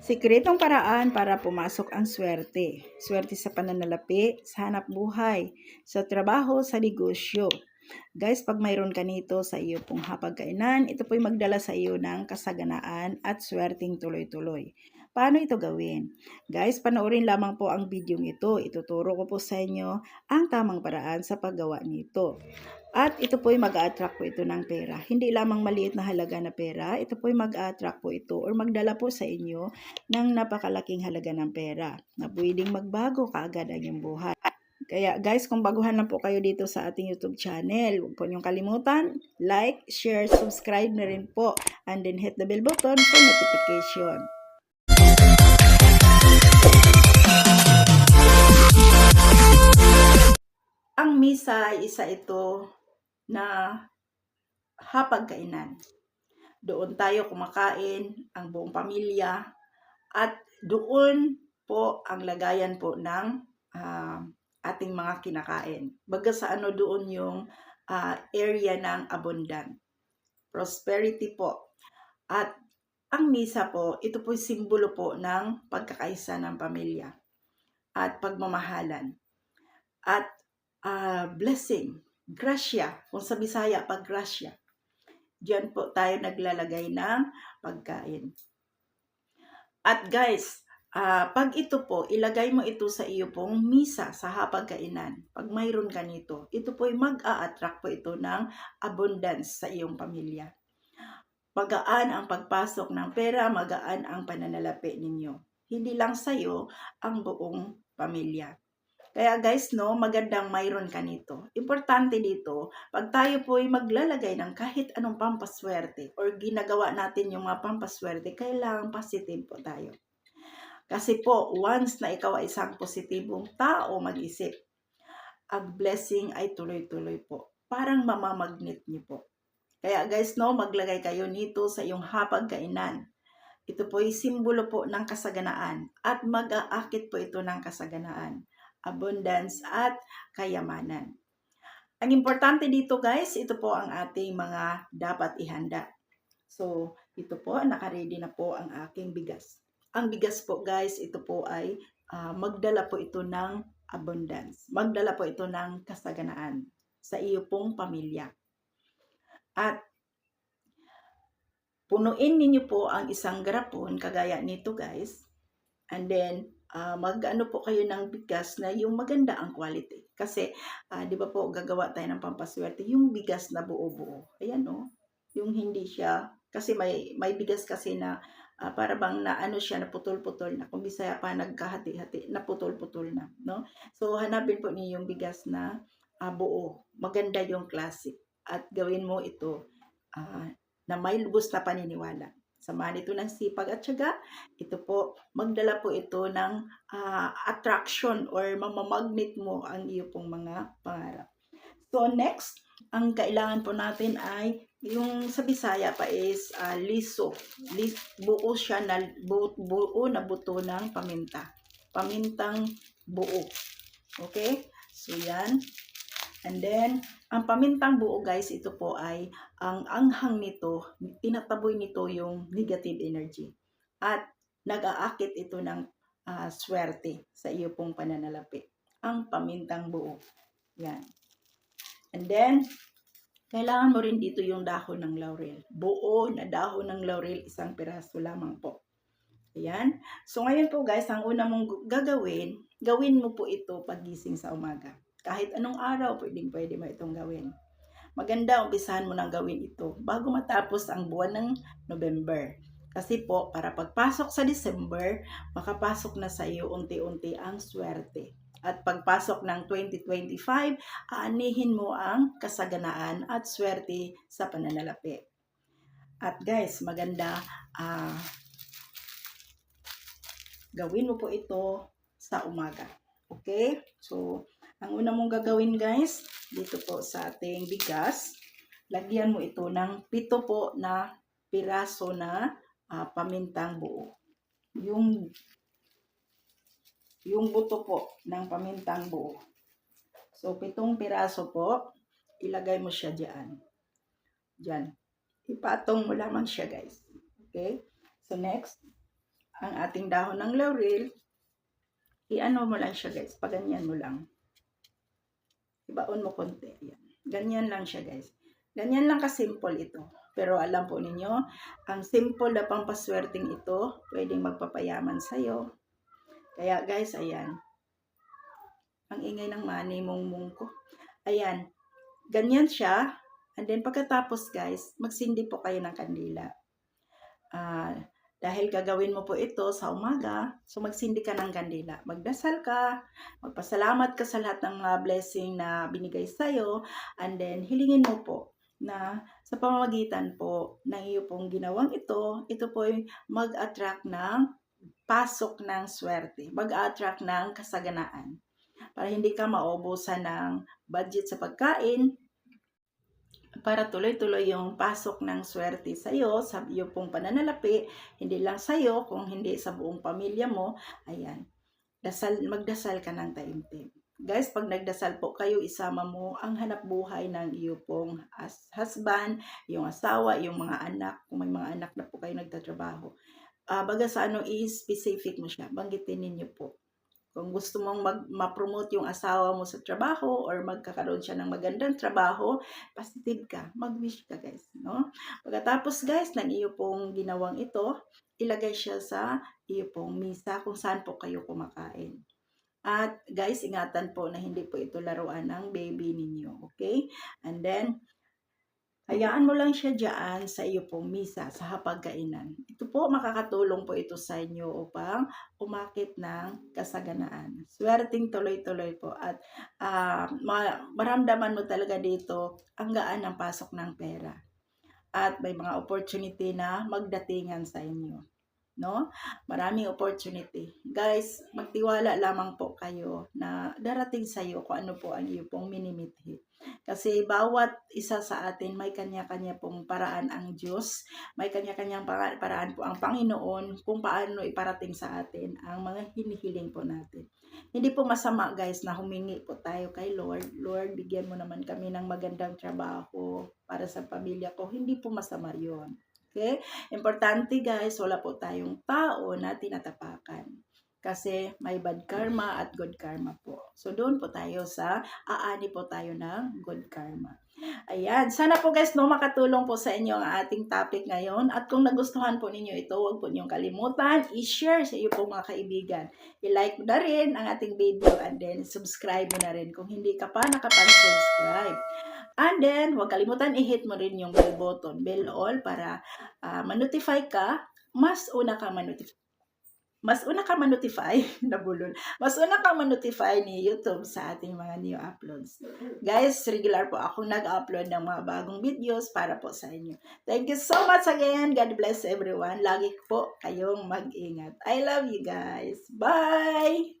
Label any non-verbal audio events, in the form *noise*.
Sikretong paraan para pumasok ang swerte. Swerte sa pananalapi, sa hanap buhay, sa trabaho, sa negosyo. Guys, pag mayroon ka nito sa iyo pong hapagkainan, ito po'y magdala sa iyo ng kasaganaan at swerting tuloy-tuloy. Paano ito gawin? Guys, panoorin lamang po ang video ito. Ituturo ko po sa inyo ang tamang paraan sa paggawa nito. At ito po'y mag-attract po ito ng pera. Hindi lamang maliit na halaga na pera, ito po'y mag-attract po ito or magdala po sa inyo ng napakalaking halaga ng pera na pwedeng magbago kaagad ang iyong buhay. Kaya guys, kung baguhan na po kayo dito sa ating YouTube channel, huwag po niyong kalimutan, like, share, subscribe na rin po, and then hit the bell button for notification. Ang misa ay isa ito na hapagkainan. Doon tayo kumakain, ang buong pamilya, at doon po ang lagayan po ng ah, ating mga kinakain. Baga sa ano doon yung ah, area ng abundant. Prosperity po. At ang misa po, ito po simbolo po ng pagkakaisa ng pamilya at pagmamahalan. At ah, blessing, grasya, kung sa Bisaya, pag grasya. Diyan po tayo naglalagay ng pagkain. At guys, ah, pag ito po, ilagay mo ito sa iyo pong misa sa hapagkainan. Pag mayroon ka nito, ito po ay mag-a-attract po ito ng abundance sa iyong pamilya. Magaan ang pagpasok ng pera, magaan ang pananalapi ninyo. Hindi lang sa iyo, ang buong pamilya. Kaya guys, no, magandang mayroon ka nito. Importante dito, pag tayo po ay maglalagay ng kahit anong pampaswerte or ginagawa natin yung mga pampaswerte, kailangan positive po tayo. Kasi po, once na ikaw ay isang positibong tao mag-isip, ang blessing ay tuloy-tuloy po. Parang mamamagnet niyo po. Kaya guys, no, maglagay kayo nito sa iyong hapagkainan. Ito po ay simbolo po ng kasaganaan at mag-aakit po ito ng kasaganaan, abundance at kayamanan. Ang importante dito guys, ito po ang ating mga dapat ihanda. So, ito po, nakaready na po ang aking bigas. Ang bigas po guys, ito po ay ah, magdala po ito ng abundance. Magdala po ito ng kasaganaan sa iyo pong pamilya. At punuin ninyo po ang isang garapon kagaya nito guys. And then ah, mag-ano po kayo ng bigas na yung maganda ang quality. Kasi ah, 'di ba po gagawa tayo ng pampaswerte yung bigas na buo-buo. Ayan oh. Yung hindi siya kasi may may bigas kasi na ah, para bang na ano siya na putol-putol na kung bisaya pa nagkahati-hati na putol-putol na, no? So hanapin po niyo yung bigas na ah, buo. Maganda yung classic at gawin mo ito ah, na may lubos na paniniwala. Samahan ito ng sipag at syaga. Ito po, magdala po ito ng ah, attraction or mamamagnet mo ang iyo pong mga pangarap. So next, ang kailangan po natin ay yung sa Bisaya pa is ah, liso. Lis, buo siya na buo, buo na buto ng paminta. Pamintang buo. Okay? So yan. And then, ang pamintang buo guys, ito po ay ang anghang nito, tinataboy nito yung negative energy. At nag-aakit ito ng ah, swerte sa iyo pong pananalapi. Ang pamintang buo. Yan. And then, kailangan mo rin dito yung dahon ng laurel. Buo na dahon ng laurel, isang piraso lamang po. Ayan. So ngayon po guys, ang una mong gagawin, gawin mo po ito pagising sa umaga. Kahit anong araw, pwedeng pwede mo itong gawin. Maganda, umpisahan mo nang gawin ito bago matapos ang buwan ng November. Kasi po, para pagpasok sa December, makapasok na sa iyo unti-unti ang swerte. At pagpasok ng 2025, aanihin mo ang kasaganaan at swerte sa pananalapi. At guys, maganda, ah, gawin mo po ito sa umaga. Okay? So, ang una mong gagawin guys, dito po sa ating bigas, lagyan mo ito ng pito po na piraso na ah, pamintang buo. Yung yung buto po ng pamintang buo. So, pitong piraso po, ilagay mo siya diyan. Diyan. Ipatong mo lamang siya, guys. Okay? So, next, ang ating dahon ng laurel, i-ano mo lang siya guys, paganyan mo lang. Ibaon mo konti. Yan. Ganyan lang siya guys. Ganyan lang ka-simple ito. Pero alam po ninyo, ang simple na pampaswerteng ito, pwedeng magpapayaman sa'yo. Kaya guys, ayan. Ang ingay ng money mong mong ko. Ayan. Ganyan siya. And then pagkatapos guys, magsindi po kayo ng kandila. Ah, dahil gagawin mo po ito sa umaga, so magsindi ka ng kandila. Magdasal ka, magpasalamat ka sa lahat ng mga blessing na binigay sa'yo, and then hilingin mo po na sa pamamagitan po ng iyo pong ginawang ito, ito po ay mag-attract ng pasok ng swerte, mag-attract ng kasaganaan. Para hindi ka maubusan ng budget sa pagkain, para tuloy-tuloy yung pasok ng swerte sa iyo, sa iyo pong pananalapi, hindi lang sa iyo, kung hindi sa buong pamilya mo, ayan, dasal, magdasal ka ng taimtim. Guys, pag nagdasal po kayo, isama mo ang hanap buhay ng iyo pong as husband, yung asawa, yung mga anak, kung may mga anak na po kayo nagtatrabaho. Ah, baga sa ano, i-specific mo siya, banggitin ninyo po. Kung gusto mong mag, ma-promote yung asawa mo sa trabaho or magkakaroon siya ng magandang trabaho, positive ka, mag-wish ka guys, no? Pagkatapos guys, ng iyo pong ginawang ito, ilagay siya sa iyo pong misa kung saan po kayo kumakain. At guys, ingatan po na hindi po ito laruan ng baby ninyo, okay? And then, hayaan mo lang siya dyan sa iyo pong misa, sa hapagkainan. Ito po, makakatulong po ito sa inyo upang umakit ng kasaganaan. Swerting tuloy-tuloy po at ma- maramdaman mo talaga dito ang gaan ng pasok ng pera. At may mga opportunity na magdatingan sa inyo. No? Maraming opportunity. Guys, magtiwala lamang po kayo na darating sa iyo kung ano po ang iyo pong minimithi. Kasi bawat isa sa atin may kanya-kanya pong paraan ang Diyos, may kanya-kanyang para- paraan po ang Panginoon kung paano iparating sa atin ang mga hinihiling po natin. Hindi po masama guys na humingi po tayo kay Lord. Lord, bigyan mo naman kami ng magandang trabaho para sa pamilya ko. Hindi po masama yon. Okay? Importante guys, wala po tayong tao na tinatapakan. Kasi may bad karma at good karma po. So doon po tayo sa aani po tayo ng good karma. Ayan, sana po guys no makatulong po sa inyo ang ating topic ngayon. At kung nagustuhan po ninyo ito, huwag po niyong kalimutan, i-share sa iyo po mga kaibigan. I-like mo na rin ang ating video and then subscribe mo na rin kung hindi ka pa nakapag-subscribe. And then, huwag kalimutan i-hit mo rin yung bell button, bell all, para ah, ma-notify ka, mas una ka ma-notify mas una ka ma-notify, *laughs* nabulol, mas una ka ma-notify ni YouTube sa ating mga new uploads. Guys, regular po ako nag-upload ng mga bagong videos para po sa inyo. Thank you so much again. God bless everyone. Lagi po kayong mag-ingat. I love you guys. Bye!